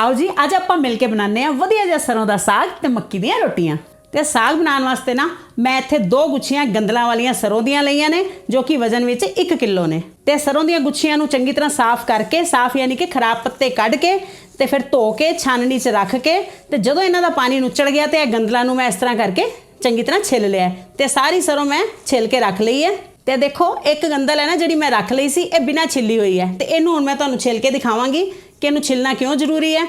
ਆਓ ਜੀ, ਅੱਜ ਆਪਾਂ ਮਿਲ ਕੇ ਬਣਾਉਂਦੇ ਆ ਵਧੀਆ ਜਿਹਾ ਸਰੋਂ ਦਾ ਸਾਗ ਤੇ ਮੱਕੀ ਦੀਆਂ ਰੋਟੀਆਂ। ਤੇ ਸਾਗ ਬਣਾਉਣ ਵਾਸਤੇ ਨਾ ਮੈਂ ਇੱਥੇ ਦੋ ਗੁੱਛੀਆਂ ਗੰਦਲਾਂ ਵਾਲੀਆਂ ਸਰੋਂ ਦੀਆਂ ਲਈਆਂ ਨੇ, ਜੋ ਕਿ ਵਜ਼ਨ ਵਿੱਚ 1 ਕਿਲੋ ਨੇ। ਤੇ ਸਰੋਂ ਦੀਆਂ ਗੁੱਛੀਆਂ ਨੂੰ ਚੰਗੀ ਤਰ੍ਹਾਂ ਸਾਫ਼ ਕਰਕੇ, ਸਾਫ਼ ਯਾਨੀ ਕਿ ਖਰਾਬ ਪੱਤੇ ਕੱਢ ਕੇ ਤੇ ਫਿਰ ਧੋ ਕੇ, ਛਾਨਣੀ 'ਚ ਰੱਖ ਕੇ ਤੇ ਜਦੋਂ ਇਹਨਾਂ ਦਾ ਪਾਣੀ ਨੁੱਚੜ ਗਿਆ ਤੇ ਇਹ ਗੰਦਲਾਂ ਨੂੰ ਮੈਂ ਇਸ ਤਰ੍ਹਾਂ ਕਰਕੇ ਚੰਗੀ ਤਰ੍ਹਾਂ ਛਿੱਲ ਲਿਆ ਹੈ। ਤੇ ਸਾਰੀ ਸਰੋਂ ਮੈਂ ਛਿੱਲ ਕੇ ਰੱਖ ਲਈ ਹੈ। ਤੇ ਦੇਖੋ, ਇੱਕ ਗੰਦਲ ਹੈ ਨਾ ਜਿਹੜੀ ਮੈਂ ਰੱਖ ਲਈ ਸੀ, ਇਹ ਬਿਨਾਂ ਛਿੱਲੀ ਹੋਈ ਹੈ। ਤੇ ਇਹਨੂੰ ਹੁਣ ਮੈਂ ਤੁਹਾਨੂੰ ਛਿੱਲ ਕੇ ਦਿਖਾਵਾਂਗੀ ਕਿ ਇਹਨੂੰ ਛਿੱਲਣਾ ਕਿਉਂ ਜ਼ਰੂਰੀ ਹੈ?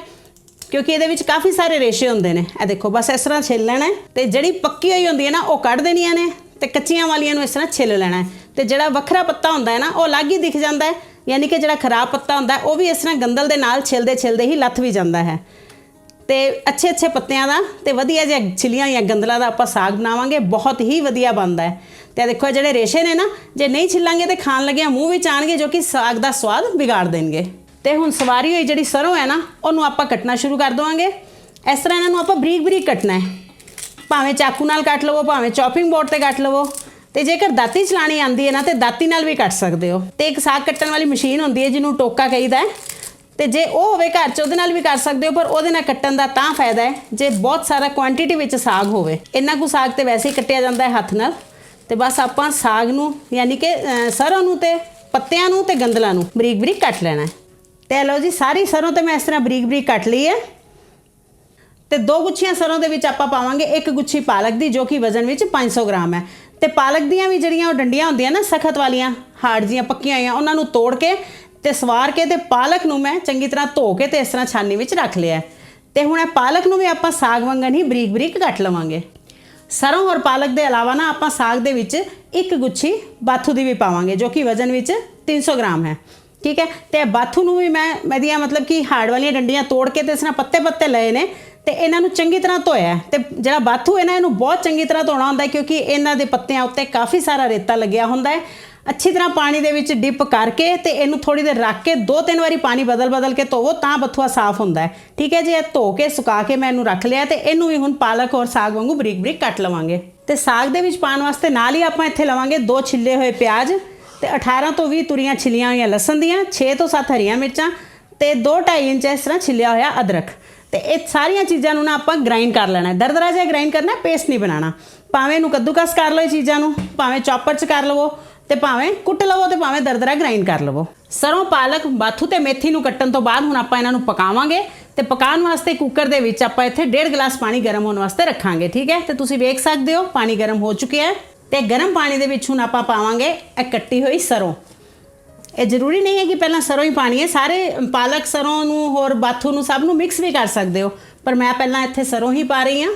ਕਿਉਂਕਿ ਇਹਦੇ ਵਿੱਚ ਕਾਫੀ ਸਾਰੇ ਰੇਸ਼ੇ ਹੁੰਦੇ ਨੇ। ਇਹ ਦੇਖੋ, ਬਸ ਇਸ ਤਰ੍ਹਾਂ ਛਿੱਲ ਲੈਣਾ ਹੈ ਤੇ ਜਿਹੜੀ ਪੱਕੀ ਹੋਈ ਹੁੰਦੀ ਹੈ ਨਾ, ਉਹ ਕੱਢ ਦੇਣੀਆਂ ਨੇ ਤੇ ਕੱਚੀਆਂ ਵਾਲੀਆਂ ਨੂੰ ਇਸ ਤਰ੍ਹਾਂ ਛਿੱਲ ਲੈਣਾ ਹੈ। ਤੇ ਜਿਹੜਾ ਵੱਖਰਾ ਪੱਤਾ ਹੁੰਦਾ ਹੈ ਨਾ, ਉਹ ਅਲੱਗ ਹੀ ਦਿਖ ਜਾਂਦਾ ਹੈ। ਯਾਨੀ ਕਿ ਜਿਹੜਾ ਖਰਾਬ ਪੱਤਾ ਹੁੰਦਾ ਉਹ ਵੀ ਇਸ ਤਰ੍ਹਾਂ ਗੰਦਲ ਦੇ ਨਾਲ ਛਿਲਦੇ ਛਿਲਦੇ ਹੀ ਲੱਥ ਵੀ ਜਾਂਦਾ ਹੈ। ਤੇ ਅੱਛੇ ਅੱਛੇ ਪੱਤਿਆਂ ਦਾ ਤੇ ਵਧੀਆ ਜਿਹਾ ਛਿਲੀਆਂ ਜਾਂ ਗੰਦਲਾਂ ਦਾ ਆਪਾਂ ਸਾਗ ਬਣਾਵਾਂਗੇ, ਬਹੁਤ ਹੀ ਵਧੀਆ ਬਣਦਾ ਹੈ। ਤੇ ਇਹ ਦੇਖੋ ਜਿਹੜੇ ਰੇਸ਼ੇ ਨੇ ਨਾ, ਜੇ ਨਹੀਂ ਛਿੱਲਾਂਗੇ ਤੇ ਖਾਣ ਲੱਗਿਆ ਮੂੰਹ ਵਿੱਚ ਆਣਗੇ ਜੋ ਕਿ ਸਾਗ ਦਾ ਸਵਾਦ ਵਿਗਾੜ ਦੇਣਗੇ। ਤੇ ਹੁਣ ਸਵਾਰੀ ਹੋਈ ਜਿਹੜੀ ਸਰੋਂ ਹੈ ਨਾ ਉਹਨੂੰ ਆਪਾਂ ਕੱਟਣਾ ਸ਼ੁਰੂ ਕਰ ਦਵਾਂਗੇ। ਇਸ ਤਰ੍ਹਾਂ ਇਹਨਾਂ ਨੂੰ ਆਪਾਂ ਬਰੀਕ ਬਰੀਕ ਕੱਟਣਾ ਹੈ। ਭਾਵੇਂ ਚਾਕੂ ਨਾਲ ਕੱਟ ਲਵੋ ਭਾਵੇਂ ਚੌਪਿੰਗ ਬੋਰਡ ਤੇ ਕੱਟ ਲਵੋ। ਤੇ ਜੇਕਰ ਦਾਤੀ ਚਲਾਣੀ ਆਂਦੀ ਹੈ ਨਾ ਤੇ ਦਾਤੀ ਨਾਲ ਵੀ ਕੱਟ ਸਕਦੇ ਹੋ। ਤੇ ਇੱਕ ਸਾਗ ਕੱਟਣ ਵਾਲੀ ਮਸ਼ੀਨ ਹੁੰਦੀ ਹੈ ਜਿਹਨੂੰ ਟੋਕਾ ਕਹੀਦਾ ਹੈ। ਤੇ ਜੇ ਉਹ ਹੋਵੇ ਘਰ 'ਚ ਉਹਦੇ ਨਾਲ ਵੀ ਕਰ ਸਕਦੇ ਹੋ ਪਰ ਉਹਦੇ ਨਾਲ ਕੱਟਣ ਦਾ ਤਾਂ ਫਾਇਦਾ ਹੈ ਜੇ ਬਹੁਤ ਸਾਰਾ ਕੁਆਂਟੀਟੀ ਵਿੱਚ ਸਾਗ ਹੋਵੇ। ਇੰਨਾ ਕੁ ਸਾਗ ਤੇ ਵੈਸੇ ਹੀ ਕੱਟਿਆ ਜਾਂਦਾ ਹੈ ਹੱਥ ਨਾਲ। ਤੇ ਬਸ ਆਪਾਂ ਸਾਗ ਨੂੰ ਯਾਨੀ ਕਿ ਅਹ, ਸਰੋਂ ਨੂੰ ਤੇ ਪੱਤਿਆਂ ਨੂੰ ਤੇ ਗੰਦਲਾਂ ਨੂੰ ਬਰੀਕ ਬਰੀਕ ਕੱਟ ਲੈਣਾ ਹੈ। ਤੇ ਲਓ ਜੀ, ਸਾਰੀ ਸਰੋਂ ਤੇ ਮੈਂ ਇਸ ਤਰ੍ਹਾਂ ਬਰੀਕ ਬਰੀਕ ਕੱਟ ਲਈ ਹੈ। ਤੇ ਦੋ ਗੁੱਛੀਆਂ ਸਰੋਂ ਦੇ ਵਿੱਚ ਆਪਾਂ ਪਾਵਾਂਗੇ, ਇੱਕ ਗੁੱਛੀ ਪਾਲਕ ਦੀ, ਜੋ ਕਿ ਵਜ਼ਨ ਵਿੱਚ 500 ਗ੍ਰਾਮ ਹੈ। ਤੇ ਪਾਲਕ ਦੀਆਂ ਵੀ ਜਿਹੜੀਆਂ ਉਹ ਡੰਡੀਆਂ ਹੁੰਦੀਆਂ ਨਾ, ਸਖਤ ਵਾਲੀਆਂ, ਹਾਰਡ ਜੀਆਂ, ਪੱਕੀਆਂ ਹੋਈਆਂ, ਉਹਨਾਂ ਨੂੰ ਤੋੜ ਕੇ ਤੇ ਸਵਾਰ ਕੇ ਤੇ ਪਾਲਕ ਨੂੰ ਮੈਂ ਚੰਗੀ ਤਰ੍ਹਾਂ ਧੋ ਕੇ ਤੇ ਇਸ ਤਰ੍ਹਾਂ ਛਾਨੀ ਵਿੱਚ ਰੱਖ ਲਿਆ ਹੈ। ਤੇ ਹੁਣ ਇਹ ਪਾਲਕ ਨੂੰ ਵੀ ਆਪਾਂ ਸਾਗ ਵਾਂਗਣ ਹੀ ਬਰੀਕ ਬਰੀਕ ਕੱਟ ਲਵਾਂਗੇ। ਸਰੋਂ ਔਰ ਪਾਲਕ ਦੇ ਇਲਾਵਾ ਨਾ ਆਪਾਂ ਸਾਗ ਦੇ ਵਿੱਚ ਇੱਕ ਗੁੱਛੀ ਬਾਥੂ ਦੀ ਵੀ ਪਾਵਾਂਗੇ, ਜੋ ਕਿ ਵਜ਼ਨ ਵਿੱਚ 300 ਗ੍ਰਾਮ ਹੈ। ਠੀਕ ਹੈ? ਤੇ ਬਾਥੂ ਨੂੰ ਵੀ ਮੈਂ ਮਧੀਆਂ ਮਤਲਬ ਕਿ ਹਾਰਡ ਵਾਲੀਆਂ ਡੰਡੀਆਂ ਤੋੜ ਕੇ ਤੇ ਇਸ ਤਰ੍ਹਾਂ ਪੱਤੇ ਪੱਤੇ ਲਏ ਨੇ ਤੇ ਇਹਨਾਂ ਨੂੰ ਚੰਗੀ ਤਰ੍ਹਾਂ ਧੋਇਆ ਹੈ। ਤੇ ਜਿਹੜਾ ਬਾਥੂ ਇਹਨਾਂ ਨਾ, ਇਹਨੂੰ ਬਹੁਤ ਚੰਗੀ ਤਰ੍ਹਾਂ ਧੋਣਾ ਹੁੰਦਾ ਕਿਉਂਕਿ ਇਹਨਾਂ ਦੇ ਪੱਤਿਆਂ ਉੱਤੇ ਕਾਫੀ ਸਾਰਾ ਰੇਤਾ ਲੱਗਿਆ ਹੁੰਦਾ ਹੈ। ਅੱਛੀ ਤਰ੍ਹਾਂ ਪਾਣੀ ਦੇ ਵਿੱਚ ਡਿਪ ਕਰਕੇ ਤੇ ਇਹਨੂੰ ਥੋੜੀ ਦੇਰ ਰੱਖ ਕੇ ਦੋ ਤਿੰਨ ਵਾਰੀ ਪਾਣੀ ਬਦਲ ਬਦਲ ਕੇ ਧੋਵੋ ਤਾਂ ਬਥੂਆ ਸਾਫ਼ ਹੁੰਦਾ ਹੈ। ਠੀਕ ਹੈ ਜੀ? ਇਹ ਧੋ ਕੇ, ਸੁਕਾ ਕੇ ਮੈਂ ਇਹਨੂੰ ਰੱਖ ਲਿਆ ਤੇ ਇਹਨੂੰ ਵੀ ਹੁਣ ਪਾਲਕ ਔਰ ਸਾਗ ਵਾਂਗੂ ਬਰੀਕ ਬਰੀਕ ਕੱਟ ਲਵਾਂਗੇ। ਤੇ ਸਾਗ ਦੇ ਵਿੱਚ ਪਾਉਣ ਵਾਸਤੇ ਨਾਲ ਹੀ ਆਪਾਂ ਇੱਥੇ ਲਵਾਂਗੇ ਦੋ ਛਿੱਲੇ ਹੋਏ ਪਿਆਜ਼। ਤੇ 18 ਤੋਂ 20 ਤੁਰੀਆਂ ਛਿਲੀਆਂ ਹੋਈਆਂ ਲਸਣ ਦੀਆਂ 6 ਤੋਂ 7 ਹਰੀਆਂ ਮਿਰਚਾਂ ਤੇ 2.5 ਇੰਚ ਇਸ ਤਰ੍ਹਾਂ ਛਿਲਿਆ ਹੋਇਆ ਅਦਰਕ। ਤੇ ਇਹ ਸਾਰੀਆਂ ਚੀਜ਼ਾਂ ਨੂੰ ਨਾ ਆਪਾਂ ਗ੍ਰਾਈਂਡ ਕਰ ਲੈਣਾ। ਦਰਦਰਾ ਜਿਹਾ ਗ੍ਰਾਈਂਡ ਕਰਨਾ ਪੇਸਟ ਨਹੀਂ ਬਣਾਉਣਾ। ਭਾਵੇਂ ਇਹਨੂੰ ਕੱਦੂਕਸ ਕਰ ਲਓ ਇਹ ਚੀਜ਼ਾਂ ਨੂੰ, ਭਾਵੇਂ ਚੌਪਰ 'ਚ ਕਰ ਲਵੋ ਤੇ ਭਾਵੇਂ ਕੁੱਟ ਲਵੋ ਤੇ ਭਾਵੇਂ ਦਰਦਰਾ ਗ੍ਰਾਈਂਡ ਕਰ ਲਵੋ। ਸਰੋਂ, ਪਾਲਕ, ਬਾਥੂ ਤੇ ਮੇਥੀ ਨੂੰ ਕੱਟਣ ਤੋਂ ਬਾਅਦ ਹੁਣ ਆਪਾਂ ਇਹਨਾਂ ਨੂੰ ਪਕਾਵਾਂਗੇ ਤੇ ਪਕਾਉਣ ਵਾਸਤੇ ਕੁੱਕਰ ਦੇ ਵਿੱਚ ਆਪਾਂ ਇੱਥੇ 1.5 ਗਲਾਸ ਪਾਣੀ ਗਰਮ ਹੋਣ ਵਾਸਤੇ ਰੱਖਾਂਗੇ, ਠੀਕ ਹੈ? ਤੇ ਤੁਸੀਂ ਵੇਖ ਸਕਦੇ ਹੋ, ਪਾਣੀ ਗਰਮ ਹੋ ਚੁੱਕਿਆ ਹੈ। ਤੇ ਗਰਮ ਪਾਣੀ ਦੇ ਵਿੱਚ ਹੁਣ ਆਪਾਂ ਪਾਵਾਂਗੇ ਇਹ ਕੱਟੀ ਹੋਈ ਸਰੋਂ। ਇਹ ਜ਼ਰੂਰੀ ਨਹੀਂ ਹੈ ਕਿ ਪਹਿਲਾਂ ਸਰੋਂ ਹੀ ਪਾਣੀ ਹੈ, ਸਾਰੇ ਪਾਲਕ ਸਰੋਂ ਨੂੰ ਹੋਰ ਬਾਥੂ ਨੂੰ ਸਭ ਨੂੰ ਮਿਕਸ ਵੀ ਕਰ ਸਕਦੇ ਹੋ। ਪਰ ਮੈਂ ਪਹਿਲਾਂ ਇੱਥੇ ਸਰੋਂ ਹੀ ਪਾ ਰਹੀ ਹਾਂ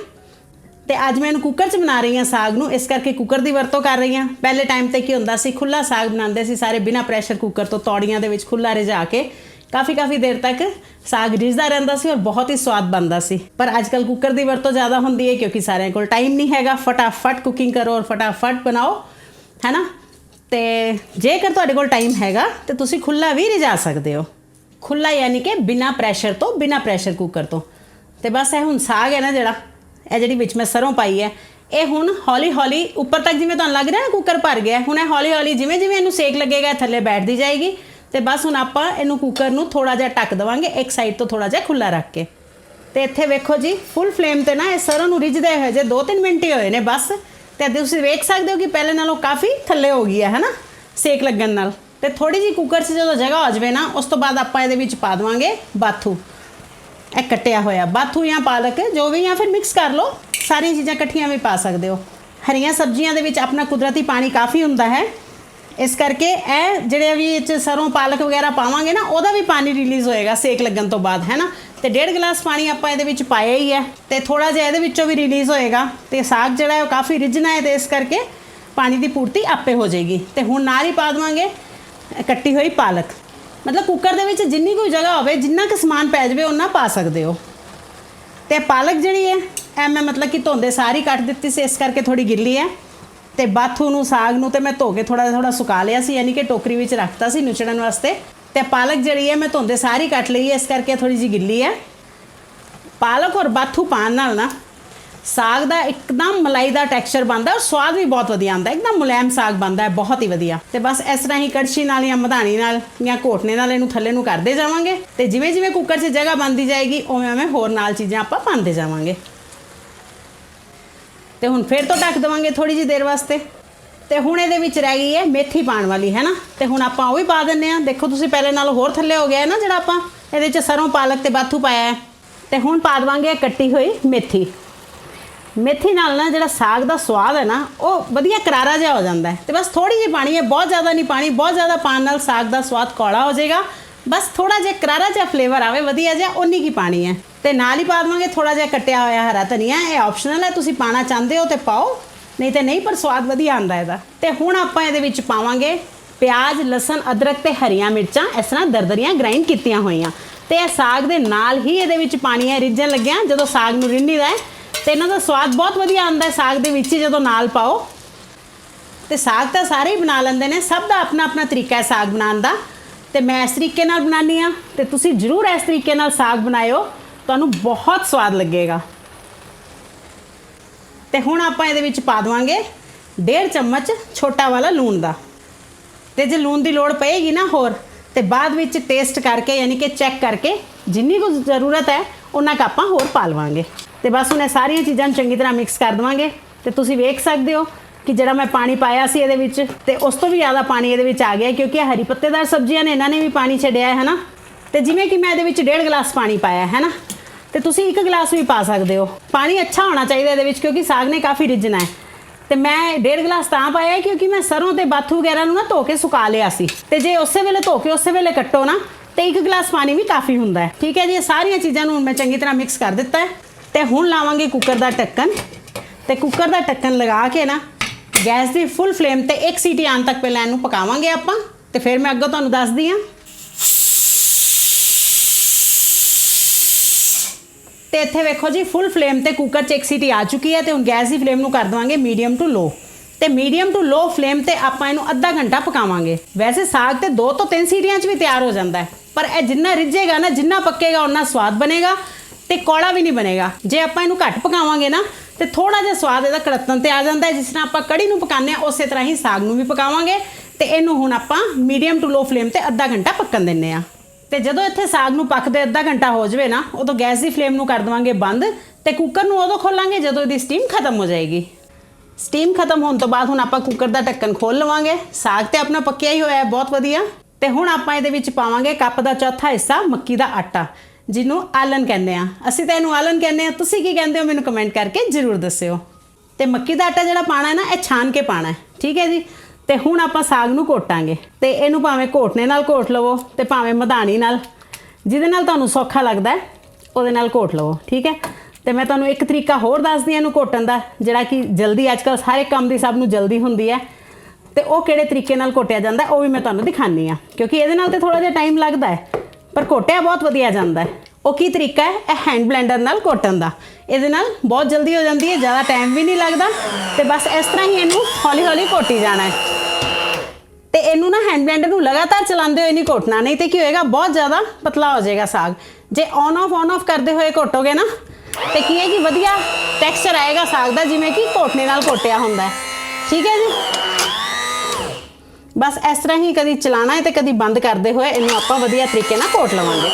ਤੇ ਅੱਜ ਮੈਂ ਇਹਨੂੰ ਕੁੱਕਰ 'ਚ ਬਣਾ ਰਹੀ ਹਾਂ ਸਾਗ ਨੂੰ, ਇਸ ਕਰਕੇ ਕੁੱਕਰ ਦੀ ਵਰਤੋਂ ਕਰ ਰਹੀ ਹਾਂ। ਪਹਿਲੇ ਟਾਈਮ ਤੇ ਕੀ ਹੁੰਦਾ ਸੀ ਖੁੱਲਾ ਸਾਗ ਬਣਾਉਂਦੇ ਸੀ ਸਾਰੇ ਬਿਨਾ ਪ੍ਰੈਸ਼ਰ ਕੁੱਕਰ ਤੋਂ, ਤੌੜੀਆਂ ਦੇ ਵਿੱਚ ਖੁੱਲਾ ਰਿਝਾ ਕੇ। ਕਾਫੀ ਕਾਫੀ ਦੇਰ ਤੱਕ ਸਾਗ ਰਿਝਦਾ ਰਹਿੰਦਾ ਸੀ ਔਰ ਬਹੁਤ ਹੀ ਸਵਾਦ ਬਣਦਾ ਸੀ। ਪਰ ਅੱਜ ਕੱਲ ਕੁੱਕਰ ਦੀ ਵਰਤੋਂ ਜ਼ਿਆਦਾ ਹੁੰਦੀ ਹੈ ਕਿਉਂਕਿ ਸਾਰਿਆਂ ਕੋਲ ਟਾਈਮ ਨਹੀਂ ਹੈਗਾ। ਫਟਾਫਟ ਕੁਕਿੰਗ ਕਰੋ ਔਰ ਫਟਾਫਟ ਬਣਾਓ, ਹੈਨਾ? ਤੇ ਜੇਕਰ ਤੁਹਾਡੇ ਕੋਲ ਟਾਈਮ ਹੈਗਾ, ਤੇ ਤੁਸੀਂ ਖੁੱਲਾ ਵੀ ਰਿਝਾ ਸਕਦੇ ਹੋ। ਖੁੱਲਾ ਯਾਨੀ ਕਿ ਬਿਨਾ ਪ੍ਰੈਸ਼ਰ ਤੋਂ, ਬਿਨਾ ਪ੍ਰੈਸ਼ਰ ਕੁੱਕਰ ਤੋਂ। ਤੇ ਬਸ ਇਹ ਹੁਣ ਸਾਗ ਹੈ ਨਾ ਜਿਹੜਾ, ਇਹ ਜਿਹੜੀ ਵਿੱਚ ਮੈਂ ਸਰੋਂ ਪਾਈ ਹੈ, ਇਹ ਹੁਣ ਹੌਲੀ ਹੌਲੀ ਉੱਪਰ ਤੱਕ ਜਿਵੇਂ ਤੁਹਾਨੂੰ ਲੱਗ ਰਿਹਾ ਨਾ ਕੁੱਕਰ ਭਰ ਗਿਆ। ਹੁਣ ਇਹ ਹੌਲੀ ਹੌਲੀ ਜਿਵੇਂ ਜਿਵੇਂ ਇਹਨੂੰ ਸੇਕ ਲੱਗੇਗਾ ਥੱਲੇ ਬੈਠਦੀ ਜਾਏਗੀ। ਤੇ ਬਸ ਹੁਣ ਆਪਾਂ ਇਹਨੂੰ ਕੁੱਕਰ ਨੂੰ ਥੋੜਾ ਜਿਹਾ ਢੱਕ ਦੇਵਾਂਗੇ, ਇੱਕ ਸਾਈਡ ਤੋਂ ਥੋੜਾ ਜਿਹਾ ਖੁੱਲਾ ਰੱਖ ਕੇ। ਤੇ ਇੱਥੇ ਵੇਖੋ ਜੀ ਫੁੱਲ ਫਲੇਮ ਤੇ ਨਾ ਇਹ ਸਰੋਂ ਨੂੰ ਰਿੱਝਦੇ ਹੋਏ ਜੇ 2-3 ਮਿੰਟ ਹੀ ਹੋਏ ਨੇ ਬਸ। ਤੇ ਤੁਸੀਂ ਵੇਖ ਸਕਦੇ ਹੋ ਕਿ ਪਹਿਲੇ ਨਾਲੋਂ ਕਾਫੀ ਥੱਲੇ ਹੋ ਗਈ ਹੈ ਹੈਨਾ ਸੇਕ ਲੱਗਣ ਨਾਲ। ਤੇ ਥੋੜੀ ਜੀ ਕੁੱਕਰ 'ਚ ਜਦੋਂ ਜਗ੍ਹਾ ਹੋ ਜਾਵੇ ਨਾ, ਉਸ ਤੋਂ ਬਾਅਦ ਆਪਾਂ ਇਹਦੇ ਵਿੱਚ ਪਾ ਦੇਵਾਂਗੇ ਬਾਥੂ। ਇਹ ਕੱਟਿਆ ਹੋਇਆ, ਬਾਥੂ ਜਾਂ ਪਾਲਕ, ਜੋ ਵੀ, ਜਾਂ ਫਿਰ ਮਿਕਸ ਕਰ ਲਓ। ਸਾਰੀਆਂ ਚੀਜ਼ਾਂ ਇਕੱਠੀਆਂ ਵੀ ਪਾ ਸਕਦੇ ਹੋ। ਹਰੀਆਂ ਸਬਜ਼ੀਆਂ ਦੇ ਵਿੱਚ ਆਪਣਾ ਕੁਦਰਤੀ ਪਾਣੀ ਕਾਫੀ ਹੁੰਦਾ ਹੈ। ਇਸ ਕਰਕੇ ਇਹ ਜਿਹੜੇ ਵੀ ਇਹ 'ਚ ਸਰੋਂ, ਪਾਲਕ ਵਗੈਰਾ ਪਾਵਾਂਗੇ ਨਾ, ਉਹਦਾ ਵੀ ਪਾਣੀ ਰਿਲੀਜ਼ ਹੋਏਗਾ ਸੇਕ ਲੱਗਣ ਤੋਂ ਬਾਅਦ ਹੈ ਨਾ ਤੇ ਡੇਢ ਗਲਾਸ ਪਾਣੀ ਆਪਾਂ ਇਹਦੇ ਵਿੱਚ ਪਾਇਆ ਹੀ ਹੈ ਤੇ ਥੋੜਾ ਜਿਹਾ ਇਹਦੇ ਵਿੱਚੋਂ ਵੀ ਰਿਲੀਜ਼ ਹੋਏਗਾ ਤੇ ਸਾਗ ਜਿਹੜਾ ਹੈ ਉਹ ਕਾਫੀ ਰਿਝਣਾ ਹੈ ਤੇ ਇਸ ਕਰਕੇ ਪਾਣੀ ਦੀ ਪੂਰਤੀ ਆਪੇ ਹੋ ਜਾਏਗੀ। ਤੇ ਹੁਣ ਨਾਲ ਹੀ ਪਾ ਦੇਵਾਂਗੇ ਕੱਟੀ ਹੋਈ ਪਾਲਕ। ਮਤਲਬ ਕੁੱਕਰ ਦੇ ਵਿੱਚ ਜਿੰਨੀ ਕੋਈ ਜਗ੍ਹਾ ਹੋਵੇ, ਜਿੰਨਾ ਕੁ ਸਮਾਨ ਪੈ ਜਾਵੇ ਉਹਨਾਂ ਪਾ ਸਕਦੇ ਹੋ। ਤੇ ਪਾਲਕ ਜਿਹੜੀ ਹੈ ਐ ਮੈਂ ਮਤਲਬ ਕਿ ਧੋਂਦੇ ਸਾਰੀ ਕੱਟ ਦਿੱਤੀ ਸੀ, ਇਸ ਕਰਕੇ ਥੋੜੀ ਗਿੱਲੀ ਹੈ। ਤੇ ਬਾਥੂ ਨੂੰ, ਸਾਗ ਨੂੰ ਤੇ ਮੈਂ ਧੋ ਕੇ ਥੋੜਾ ਥੋੜਾ ਸੁਕਾ ਲਿਆ ਸੀ, ਯਾਨੀ ਕਿ ਟੋਕਰੀ ਵਿੱਚ ਰੱਖਤਾ ਸੀ ਨੁਚੜਨ ਵਾਸਤੇ। ਤੇ ਪਾਲਕ ਜਿਹੜੀ ਹੈ, ਮੈਂ ਧੋਂਦੇ ਸਾਰੀ ਕੱਟ ਲਈ ਹੈ, ਇਸ ਕਰਕੇ ਥੋੜੀ ਜਿਹੀ ਗਿੱਲੀ ਹੈ। ਪਾਲਕ ਔਰ ਬਾਥੂ ਪਾਣ ਨਾਲ ਨਾ, ਸਾਗ ਦਾ ਇੱਕਦਮ ਮਲਾਈ ਦਾ ਟੈਕਸਚਰ ਬਣਦਾ ਔਰ ਸਵਾਦ ਵੀ ਬਹੁਤ ਵਧੀਆ ਆਉਂਦਾ ਇੱਕਦਮ ਮੁਲਾਇਮ ਸਾਗ ਬਣਦਾ ਹੈ, ਬਹੁਤ ਹੀ ਵਧੀਆ। ਤੇ ਬਸ ਇਸ ਤਰ੍ਹਾਂ ਹੀ ਕੜਛੀ ਨਾਲ ਜਾਂ ਮਧਾਣੀ ਨਾਲ ਜਾਂ ਘੋਟਨੇ ਨਾਲ ਇਹਨੂੰ ਥੱਲੇ ਨੂੰ ਕਰਦੇ ਜਾਵਾਂਗੇ। ਤੇ ਜਿਵੇਂ ਜਿਵੇਂ ਕੁੱਕਰ 'ਚ ਜਗ੍ਹਾ ਬਣਦੀ ਜਾਏਗੀ, ਉਵੇਂ ਉਵੇਂ ਹੋਰ ਨਾਲ ਚੀਜ਼ਾਂ ਆਪਾਂ ਪਾਉਂਦੇ ਜਾਵਾਂਗੇ। ਤੇ ਹੁਣ ਫਿਰ ਤੋਂ ਢੱਕ ਦੇਵਾਂਗੇ ਥੋੜੀ ਜਿਹੀ ਦੇਰ ਵਾਸਤੇ। ਤੇ ਹੁਣ ਇਹਦੇ ਵਿੱਚ ਰਹਿ ਗਈ ਹੈ ਮੇਥੀ ਪਾਣ ਵਾਲੀ, ਹੈ ਨਾ? ਤੇ ਹੁਣ ਆਪਾਂ ਉਹ ਵੀ ਪਾ ਦਿੰਨੇ ਆ ਦੇਖੋ ਤੁਸੀਂ ਪਹਿਲੇ ਨਾਲੋਂ ਹੋਰ ਥੱਲੇ ਹੋ ਗਿਆ ਹੈ ਨਾ ਜਿਹੜਾ ਆਪਾਂ ਇਹਦੇ 'ਚ ਸਰੋਂ, ਪਾਲਕ ਤੇ ਬਾਥੂ ਪਾਇਆ ਹੈ। ਤੇ ਹੁਣ ਪਾ ਦੇਵਾਂਗੇ ਕੱਟੀ ਹੋਈ ਮੇਥੀ। ਮੇਥੀ ਨਾਲ ਨਾ ਜਿਹੜਾ ਸਾਗ ਦਾ ਸਵਾਦ ਹੈ ਨਾ, ਉਹ ਵਧੀਆ ਕਰਾਰਾ ਜਿਹਾ ਹੋ ਜਾਂਦਾ ਹੈ। ਤੇ ਬਸ ਥੋੜੀ ਜਿਹੀ ਪਾਣੀ ਹੈ, ਬਹੁਤ ਜ਼ਿਆਦਾ ਨਹੀਂ ਪਾਣੀ, ਬਹੁਤ ਜ਼ਿਆਦਾ ਪਾਣ ਨਾਲ ਸਾਗ ਦਾ ਸਵਾਦ ਕੌੜਾ ਹੋ ਜਾਏਗਾ। ਬਸ ਥੋੜਾ ਜਿਹਾ ਕਰਾਰਾ ਜਿਹਾ ਫਲੇਵਰ ਆਵੇ, ਵਧੀਆ ਜਿਹਾ ਉਨੀ ਕੀ ਪਾਣੀ ਹੈ। ਤੇ ਨਾਲ ਹੀ ਪਾ ਦੇਵਾਂਗੇ ਥੋੜਾ ਜਿਹਾ ਕੱਟਿਆ ਹੋਇਆ ਹਰਾ ਧਨੀਆ, ਇਹ ਆਪਸ਼ਨਲ ਹੈ, ਤੁਸੀਂ ਪਾਣਾ ਚਾਹੁੰਦੇ ਹੋ ਤੇ ਪਾਓ, ਨਹੀਂ ਤੇ ਨਹੀਂ, ਪਰ ਸਵਾਦ ਵਧੀਆ ਆਂਦਾ ਇਹਦਾ। ਤੇ ਹੁਣ ਆਪਾਂ ਇਹਦੇ ਵਿੱਚ ਪਾਵਾਂਗੇ ਪਿਆਜ਼, ਲਸਣ, ਅਦਰਕ ਤੇ ਹਰੀਆਂ ਮਿਰਚਾਂ, ਇਸ ਤਰ੍ਹਾਂ ਦਰਦਰੀਆਂ ਗ੍ਰਾਈਂਡ ਕੀਤੀਆਂ ਹੋਈਆਂ। ਤੇ ਇਹ ਸਾਗ ਦੇ ਨਾਲ ਹੀ ਇਹਦੇ ਵਿੱਚ ਪਾਣੀ ਹੈ ਰਿੱਝਣ ਲੱਗਿਆ, ਜਦੋਂ ਸਾਗ ਨੂੰ ਰਿੰਨੀਦਾ ਹੈ, ਤੇ ਇਹਨਾਂ ਦਾ ਸਵਾਦ ਬਹੁਤ ਵਧੀਆ ਆਉਂਦਾ ਹੈ ਸਾਗ ਦੇ ਵਿੱਚ ਹੀ, ਜਦੋਂ ਨਾਲ ਪਾਓ। ਤੇ ਸਾਗ ਤਾਂ ਸਾਰੇ ਹੀ ਬਣਾ ਲੈਂਦੇ ਨੇ, ਸਭ ਦਾ ਆਪਣਾ ਆਪਣਾ ਤਰੀਕਾ ਹੈ ਸਾਗ ਬਣਾਉਣ ਦਾ। ਤੇ ਮੈਂ ਇਸ ਤਰੀਕੇ ਨਾਲ ਬਣਾਉਂਦੀ ਆ ਤੇ ਤੁਸੀਂ ਜਰੂਰ ਇਸ ਤਰੀਕੇ ਨਾਲ ਸਾਗ ਬਣਾਇਓ। ਤੁਹਾਨੂੰ ਬਹੁਤ ਸਵਾਦ ਲੱਗੇਗਾ। ਤੇ ਹੁਣ ਆਪਾਂ ਇਹਦੇ ਵਿੱਚ ਪਾ ਦਵਾਂਗੇ ਡੇਢ ਚਮਚ ਛੋਟਾ ਵਾਲਾ ਲੂਣ ਦਾ। ਤੇ ਜੇ ਲੂਣ ਦੀ ਲੋੜ ਪਏਗੀ ਨਾ ਹੋਰ, ਤੇ ਬਾਅਦ ਵਿੱਚ ਟੇਸਟ ਕਰਕੇ ਯਾਨੀ ਕਿ ਚੈੱਕ ਕਰਕੇ ਜਿੰਨੀ ਕੁ ਜ਼ਰੂਰਤ ਹੈ, ਉਹਨਾਂ ਕ ਆਪਾਂ ਹੋਰ ਪਾ ਲਵਾਂਗੇ। ਤੇ ਬਸ ਹੁਣ ਇਹ ਸਾਰੀਆਂ ਚੀਜ਼ਾਂ ਨੂੰ ਚੰਗੀ ਤਰ੍ਹਾਂ ਮਿਕਸ ਕਰ ਦਵਾਂਗੇ। ਤੇ ਤੁਸੀਂ ਵੇਖ ਸਕਦੇ ਹੋ ਕਿ ਜਿਹੜਾ ਮੈਂ ਪਾਣੀ ਪਾਇਆ ਸੀ ਇਹਦੇ ਵਿੱਚ, ਤੇ ਉਸ ਤੋਂ ਵੀ ਜ਼ਿਆਦਾ ਪਾਣੀ ਇਹਦੇ ਵਿੱਚ ਆ ਗਿਆ, ਕਿਉਂਕਿ ਇਹ ਹਰੀ ਪੱਤੇਦਾਰ ਸਬਜ਼ੀਆਂ ਨੇ, ਇਹਨਾਂ ਨੇ ਵੀ ਪਾਣੀ ਛੱਡਿਆ ਹੈ ਨਾ। ਤੇ ਜਿਵੇਂ ਕਿ ਮੈਂ ਇਹਦੇ ਵਿੱਚ ਡੇਢ ਗਲਾਸ ਪਾਣੀ ਪਾਇਆ ਹੈ ਨਾ। ਤੇ ਤੁਸੀਂ ਇੱਕ ਗਲਾਸ ਵੀ ਪਾ ਸਕਦੇ ਹੋ। ਪਾਣੀ ਅੱਛਾ ਹੋਣਾ ਚਾਹੀਦਾ ਇਹਦੇ ਵਿੱਚ, ਕਿਉਂਕਿ ਸਾਗ ਨੇ ਕਾਫੀ ਰਿੱਝਣਾ ਹੈ। ਤੇ ਮੈਂ ਡੇਢ ਗਲਾਸ ਤਾਂ ਪਾਇਆ ਕਿਉਂਕਿ ਮੈਂ ਸਰੋਂ ਤੇ ਬਾਥੂ ਵਗੈਰਾ ਨੂੰ ਨਾ ਧੋ ਕੇ ਸੁਕਾ ਲਿਆ ਸੀ। ਤੇ ਜੇ ਉਸੇ ਵੇਲੇ ਧੋ ਕੇ ਉਸੇ ਵੇਲੇ ਕੱਟੋ ਨਾ, ਤੇ ਇੱਕ ਗਲਾਸ ਪਾਣੀ ਵੀ ਕਾਫੀ ਹੁੰਦਾ ਹੈ। ਠੀਕ ਹੈ ਜੀ, ਇਹ ਸਾਰੀਆਂ ਚੀਜ਼ਾਂ ਨੂੰ ਮੈਂ ਚੰਗੀ ਤਰ੍ਹਾਂ ਮਿਕਸ ਕਰ ਦਿੱਤਾ ਹੈ। ਤੇ ਹੁਣ ਲਾਵਾਂਗੇ ਕੁੱਕਰ ਦਾ ਢੱਕਣ। ਤੇ ਕੁੱਕਰ ਦਾ ਢੱਕਣ ਲਗਾ ਕੇ ਨਾ, ਗੈਸ ਦੀ ਫੁੱਲ ਫਲੇਮ ਤੇ ਇੱਕ ਸੀਟੀ ਆਉਣ ਤੱਕ ਪਹਿਲਾਂ ਇਹਨੂੰ ਪਕਾਵਾਂਗੇ ਆਪਾਂ। ਤੇ ਫਿਰ ਮੈਂ ਅੱਗੋਂ ਤੁਹਾਨੂੰ ਦੱਸਦੀ ਹਾਂ। ਤੇ ਇੱਥੇ ਵੇਖੋ ਜੀ ਫੁੱਲ ਫਲੇਮ ਤੇ ਕੁੱਕਰ 'ਚ ਇੱਕ ਸੀਟੀ ਆ ਚੁੱਕੀ ਹੈ ਤੇ ਹੁਣ ਗੈਸ ਦੀ ਫਲੇਮ ਨੂੰ ਕਰ ਦਵਾਂਗੇ ਮੀਡੀਅਮ ਟੂ ਲੋ ਤੇ ਮੀਡੀਅਮ ਟੂ ਲੋ ਫਲੇਮ ਤੇ ਆਪਾਂ ਇਹਨੂੰ ਅੱਧਾ ਘੰਟਾ ਪਕਾਵਾਂਗੇ। ਵੈਸੇ ਸਾਗ ਤੇ 2 ਤੋਂ 3 ਸੀਟੀਆਂ 'ਚ ਵੀ ਤਿਆਰ ਹੋ ਜਾਂਦਾ ਹੈ, ਪਰ ਇਹ ਜਿੰਨਾ ਰਿੱਝੇਗਾ ਨਾ, ਜਿੰਨਾ ਪੱਕੇਗਾ ਉਨਾ ਸਵਾਦ ਬਣੇਗਾ ਤੇ ਕੌੜਾ ਵੀ ਨਹੀਂ ਬਣੇਗਾ। ਜੇ ਆਪਾਂ ਇਹਨੂੰ ਘੱਟ ਪਕਾਵਾਂਗੇ ਨਾ, ਤੇ ਥੋੜਾ ਜਿਹਾ ਸਵਾਦ ਇਹਦਾ ਕੜਤਨ ਤੇ ਆ ਜਾਂਦਾ ਜਿਸ ਤਰ੍ਹਾਂ ਆਪਾਂ ਕੜੀ ਨੂੰ ਪਕਾਉਂਦੇ ਆ ਉਸੇ ਤਰ੍ਹਾਂ ਹੀ ਸਾਗ ਨੂੰ ਵੀ ਪਕਾਵਾਂਗੇ ਤੇ ਇਹਨੂੰ ਹੁਣ ਆਪਾਂ ਮੀਡੀਅਮ ਟੂ ਲੋ ਫਲੇਮ ਤੇ ਅੱਧਾ ਘੰਟਾ ਪੱਕਣ ਦਿੰਨੇ ਆ ਤੇ ਜਦੋਂ ਇੱਥੇ ਸਾਗ ਨੂੰ ਪੱਕਦੇ ਅੱਧਾ ਘੰਟਾ ਹੋ ਜਾਵੇ ਨਾ, ਉਦੋਂ ਗੈਸ ਦੀ ਫਲੇਮ ਨੂੰ ਕਰ ਦਵਾਂਗੇ ਬੰਦ ਤੇ ਕੁੱਕਰ ਨੂੰ ਉਦੋਂ ਖੋਲਾਂਗੇ ਜਦੋਂ ਇਹਦੀ ਸਟੀਮ ਖਤਮ ਹੋ ਜਾਏਗੀ। ਸਟੀਮ ਖਤਮ ਹੋਣ ਤੋਂ ਬਾਅਦ ਹੁਣ ਆਪਾਂ ਕੁੱਕਰ ਦਾ ਢੱਕਣ ਖੋਲ ਲਵਾਂਗੇ। ਸਾਗ ਤੇ ਆਪਣਾ ਪੱਕਿਆ ਹੀ ਹੋਇਆ ਹੈ, ਬਹੁਤ ਵਧੀਆ। ਤੇ ਹੁਣ ਆਪਾਂ ਇਹਦੇ ਵਿੱਚ ਪਾਵਾਂਗੇ ਕੱਪ ਦਾ ਚੌਥਾ ਹਿੱਸਾ, ਮੱਕੀ ਦਾ ਆਟਾ, ਜਿਹਨੂੰ ਆਲਨ ਕਹਿੰਦੇ ਆ ਅਸੀਂ ਤਾਂ ਇਹਨੂੰ ਆਲਨ ਕਹਿੰਦੇ ਆ ਤੁਸੀਂ ਕੀ ਕਹਿੰਦੇ ਹੋ ਮੈਨੂੰ ਕਮੈਂਟ ਕਰਕੇ ਜ਼ਰੂਰ ਦੱਸਿਓ। ਤੇ ਮੱਕੀ ਦਾ ਆਟਾ ਜਿਹੜਾ ਪਾਣਾ ਹੈ ਨਾ, ਇਹ ਛਾਣ ਕੇ ਪਾਣਾ ਹੈ, ਠੀਕ ਹੈ ਜੀ? ਤੇ ਹੁਣ ਆਪਾਂ ਸਾਗ ਨੂੰ ਘੋਟਾਂਗੇ ਤੇ ਇਹਨੂੰ ਭਾਵੇਂ ਘੋਟਨੇ ਨਾਲ ਘੋਟ ਲਵੋ ਤੇ ਭਾਵੇਂ ਮਧਾਣੀ ਨਾਲ। ਜਿਹਦੇ ਨਾਲ ਤੁਹਾਨੂੰ ਸੌਖਾ ਲੱਗਦਾ ਹੈ, ਉਹਦੇ ਨਾਲ ਘੋਟ ਲਵੋ, ਠੀਕ ਹੈ? ਤੇ ਮੈਂ ਤੁਹਾਨੂੰ ਇੱਕ ਤਰੀਕਾ ਹੋਰ ਦੱਸਦੀ ਹਾਂ ਇਹਨੂੰ ਘੋਟਣ ਦਾ, ਜਿਹੜਾ ਕਿ ਜਲਦੀ ਅੱਜਕੱਲ ਸਾਰੇ ਕੰਮ ਦੀ ਸਭ ਨੂੰ ਜਲਦੀ ਹੁੰਦੀ ਹੈ। ਤੇ ਉਹ ਕਿਹੜੇ ਤਰੀਕੇ ਨਾਲ ਘੋਟਿਆ ਜਾਂਦਾ ਉਹ ਵੀ ਮੈਂ ਤੁਹਾਨੂੰ ਦਿਖਾਣੀ ਆ ਕਿਉਂਕਿ ਇਹਦੇ ਨਾਲ ਤੇ ਥੋੜਾ ਜਿਹਾ ਟਾਈਮ ਲੱਗਦਾ ਹੈ, ਪਰ ਘੋਟਿਆ ਬਹੁਤ ਵਧੀਆ ਜਾਂਦਾ ਹੈ। ਉਹ ਕੀ ਤਰੀਕਾ ਹੈ? ਇਹ ਹੈਂਡ ਬਲੈਂਡਰ ਨਾਲ ਘੋਟਣ ਦਾ। ਇਹਦੇ ਨਾਲ ਬਹੁਤ ਜਲਦੀ ਹੋ ਜਾਂਦੀ ਹੈ, ਜ਼ਿਆਦਾ ਟਾਈਮ ਵੀ ਨਹੀਂ ਲੱਗਦਾ। ਤੇ ਬਸ ਇਸ ਤਰ੍ਹਾਂ ਹੀ ਇਹਨੂੰ ਹੌਲੀ ਹੌਲੀ ਘੋਟੀ ਜਾਣਾ ਹੈ। ਤੇ ਇਹਨੂੰ ਨਾ ਹੈਂਡ ਬਲੈਂਡਰ ਨੂੰ ਲਗਾਤਾਰ ਚਲਾਉਂਦੇ ਹੋਏ ਨਹੀਂ ਘੋਟਣਾ, ਨਹੀਂ ਤੇ ਕੀ ਹੋਏਗਾ, ਬਹੁਤ ਜ਼ਿਆਦਾ ਪਤਲਾ ਹੋ ਜਾਏਗਾ ਸਾਗ। ਜੇ ਔਨ ਆਫ ਔਨ ਆਫ ਕਰਦੇ ਹੋਏ ਘੋਟੋਗੇ ਨਾ, ਤੇ ਕੀ ਹੈ ਕਿ ਵਧੀਆ ਟੈਕਸਚਰ ਆਏਗਾ ਸਾਗ ਦਾ, ਜਿਵੇਂ ਕਿ ਘੋਟਨੇ ਨਾਲ ਘੋਟਿਆ ਹੁੰਦਾ ਹੈ। ਠੀਕ ਹੈ ਜੀ? ਬਸ ਇਸ ਤਰ੍ਹਾਂ ਹੀ ਕਦੀ ਚਲਾਣਾ ਹੈ ਤੇ ਕਦੀ ਬੰਦ ਕਰਦੇ ਹੋਏ ਇਹਨੂੰ ਆਪਾਂ ਵਧੀਆ ਤਰੀਕੇ ਨਾਲ ਘੋਟ ਲਵਾਂਗੇ।